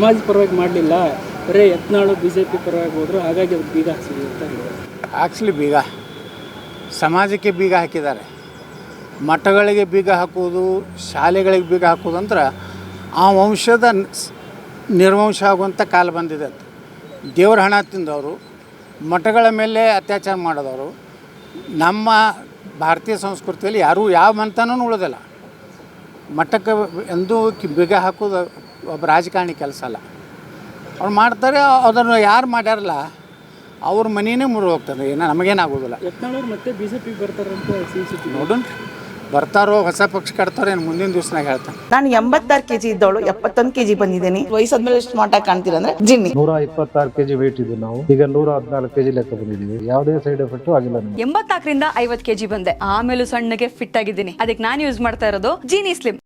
ಸಮಾಜ ಪರವಾಗಿ ಮಾಡಲಿಲ್ಲ, ಬರೀ ಯತ್ನಾಳು ಬಿ ಜೆ ಪಿ ಪರವಾಗಿ ಹೋದ್ರು, ಹಾಗಾಗಿ ಅವ್ರು ಬೀಗ ಹಾಕ್ಸಿದ್ವಿ ಅಂತ ಹೇಳಿದ್ರು ಆಕ್ಚುಲಿ ಬೀಗ, ಸಮಾಜಕ್ಕೆ ಬೀಗ ಹಾಕಿದ್ದಾರೆ. ಮಠಗಳಿಗೆ ಬೀಗ ಹಾಕುವುದು, ಶಾಲೆಗಳಿಗೆ ಬೀಗ ಹಾಕುವುದು ಅಂದ್ರೆ ಆ ವಂಶದ ನಿರ್ವಂಶ ಆಗುವಂಥ ಕಾಲ ಬಂದಿದೆ ಅಂತ. ದೇವ್ರ ಹಣ ತಿಂದವರು, ಮಠಗಳ ಮೇಲೆ ಅತ್ಯಾಚಾರ ಮಾಡಿದವರು, ನಮ್ಮ ಭಾರತೀಯ ಸಂಸ್ಕೃತಿಯಲ್ಲಿ ಯಾರೂ ಯಾವ ಮಂತನೂ ಉಳಿದಿಲ್ಲ. ಮಠಕ್ಕೆ ಎಂದೂ ಕಿ- ಬೀಗ ಹಾಕೋದು ಒಬ್ಬ ರಾಜಕಾರಣಿ ಕೆಲಸ ಅಲ್ಲ. ಅವ್ರು ಮಾಡ್ತಾರೆ ಅದನ್ನು ಯಾರು ಮಾಡ್ಯಾರಲ್ಲ ಅವ್ರ ಮನೆಯೇ ಮುರು ಹೋಗ್ತದೆ ಏನು ನಮಗೇನಾಗೋದಿಲ್ಲ ಯತ್ನಾಳವ್ರು ಮತ್ತೆ ಬಿ ಜೆ ಪಿಗೆ ಬರ್ತಾರಂತ ಸಿ ಸಿ ನೋಡೋಣ ಬರ್ತಾರೋ ಹೊಸ ಪಕ್ಷ ಕಟ್ತಾರೋ ಏನು ಮುಂದಿನ ದಿವಸನಾಗ ಹೇಳ್ತಾನೆ. ನಾನು ಎಂಬತ್ತಾರು ಕೆಜಿ ಇದ್ದವಳು ಎಪ್ಪತ್ತೊಂದು ಕೆಜಿ ಬಂದಿದ್ದೀನಿ. ವಯಸ್ಸಾದ್ಮೇಲೆ ಎಷ್ಟು ಮಾಟ ಕಾಣ್ತೀರ ಅಂದ್ರೆ ಜಿನ್ನಿ. ನೂರ ಇಪ್ಪತ್ತಾರು ಕೆಜಿ ವೇಟ್ ಇದ್ದೀವಿ ನಾವು. ಈಗ ನೂರ ಹದಿನಾಲ್ಕು ಕೆಜಿ ಲೆಕ್ಕ ಬಂದಿದ್ದೀವಿ. ಯಾವುದೇ ಸೈಡ್ ಎಫೆಕ್ಟ್ ಆಗಿಲ್ಲ ಎಂಬತ್ತಾಕರಿಂದ ಎಂಬತ್ನಾಲ್ಕರಿಂದ ಐವತ್ ಕೆಜಿ ಬಂದೆ. ಆಮೇಲೆ ಸಣ್ಣಗೆ ಫಿಟ್ ಆಗಿದ್ದೀನಿ. ಅದಕ್ಕೆ ನಾನು ಯೂಸ್ ಮಾಡ್ತಾ ಇರೋದು ಜೀನಿ ಸ್ಲಿಮ್